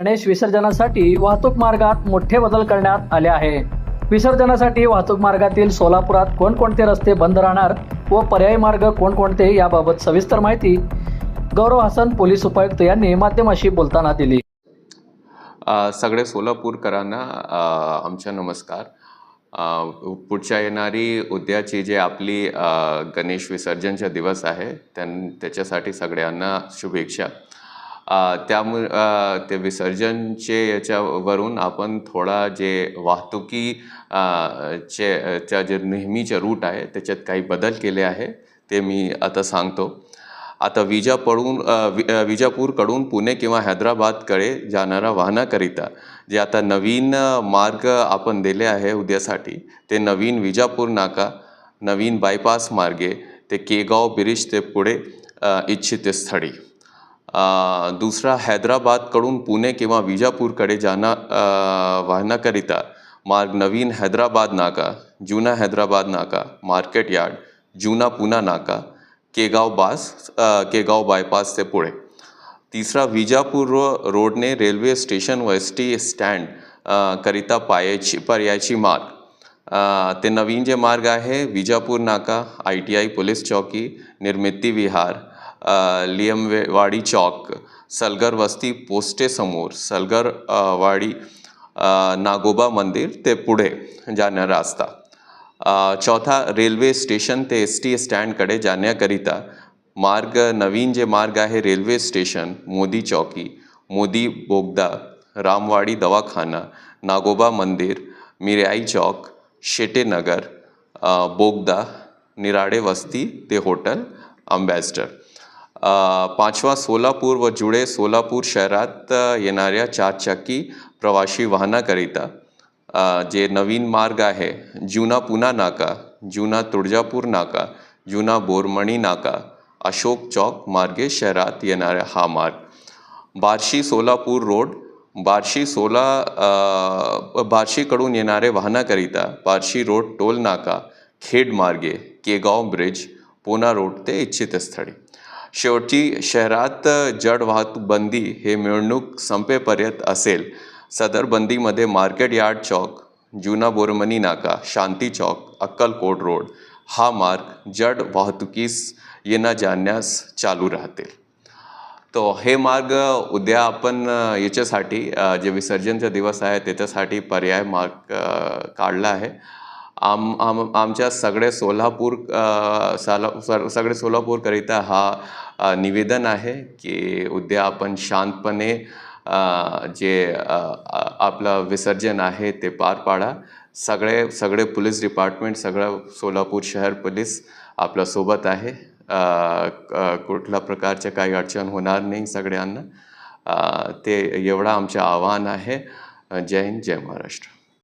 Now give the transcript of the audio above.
गणेश विसर्जनासाठी वाहतूक मार्गात मोठे बदल करण्यात आले आहे. विसर्जनासाठी वाहतूक मार्गातील सोलापुरात कोणकोणते रस्ते बंद राहणार व पर्यायी मार्ग कोणकोणते याबाबत सविस्तर माहिती गौरव हसन पोलीस उपायुक्त यांनी माध्यमाशी बोलताना दिली. सगळे सोलापूरकरांना आमच्या नमस्कार. पुढच्या येणारी उद्याची जे आपली गणेश विसर्जनचा दिवस आहे त्यां त्याच्यासाठी सगळ्यांना शुभेच्छा. त्यामुळे ते विसर्जनचे याच्यावरून आपण थोडा जे वाहतुकी चे च्या जे नेहमीचे रूट आहे त्याच्यात काही बदल केले आहे ते मी आता सांगतो. आता विजापडून वि विजापूरकडून पुणे किंवा हैदराबादकडे जाणाऱ्या वाहनाकरिता जे आता नवीन मार्ग आपण दिले आहे उद्यासाठी ते नवीन विजापूर नाका नवीन बायपास मार्गे ते केगाव ब्रिज ते पुढे इच्छित स्थळी. दुसरा हैदराबादकडून पुणे किंवा विजापूरकडे जाणा वाहण्याकरिता वाहनाकरिता मार्ग नवीन हैदराबाद नाका जुना हैदराबाद नाका मार्केट यार्ड जुना पुना नाका केगाव बास केगाव बायपास ते पुढे तिसरा विजापूर रोडने रेल्वे स्टेशन व एस टी स्टँड करिता पायाची पर्यायची मार्ग. ते नवीन जे मार्ग आहे विजापूर नाका आय टी आय पोलीस चौकी निर्मिती विहार लियमवे वाडी चौक सलगर वस्ती पोस्टेसमोर सलगर वाडी नागोबा मंदिर ते पुढे जाणारा रस्ता. चौथा रेल्वे स्टेशन ते एस टी स्टँडकडे जाण्याकरिता मार्ग नवीन जे मार्ग आहे रेल्वे स्टेशन मोदी चौकी मोदी बोगदा रामवाडी दवाखाना नागोबा मंदिर मिराई चौक शेटेनगर बोगदा निराडे वस्ती ते हॉटेल अम्बॅसडर पाचवा सोलापूर व जुळे सोलापूर शहरात येणाऱ्या चारचाकी प्रवासी वाहनाकरिता जे नवीन मार्ग आहे जुना पुना नाका जुना तुळजापूर नाका जुना बोरमणी नाका अशोक चौक मार्गे शहरात येणारा हा मार्ग. बार्शी सोलापूर रोड बार्शी सोला बार्शीकडून येणारे वाहनाकरिता बार्शी रोड टोल नाका खेड मार्गे केगाव ब्रिज पुना रोड ते इच्छित स्थळी शेवटची शहरात जड वाहतूक बंदी हे मिळवणूक संपेपर्यंत असेल. सदर बंदीमध्ये मार्केट यार्ड चौक जुना बोरमनी नाका शांती चौक अक्कलकोट रोड हा मार्ग जड वाहतुकीस येणं जाण्यास चालू राहतील तो हे मार्ग उद्या आपण याच्यासाठी जे विसर्जनचा दिवस आहे त्याच्यासाठी पर्याय मार्ग काढला आहे. आम आम आमच्या सगळे सोलापूर साला सर सगळे सोलापूरकरिता हा निवेदन आहे की उद्या आपण शांतपणे जे आपलं विसर्जन आहे ते पार पाडा. सगळे सगळे पोलीस डिपार्टमेंट सगळं सोलापूर शहर पोलीस आपल्यासोबत आहे. कुठल्या प्रकारच्या काही अडचण होणार नाही सगळ्यांना. ते एवढं आमचं आव्हान आहे. जय हिंद जय महाराष्ट्र.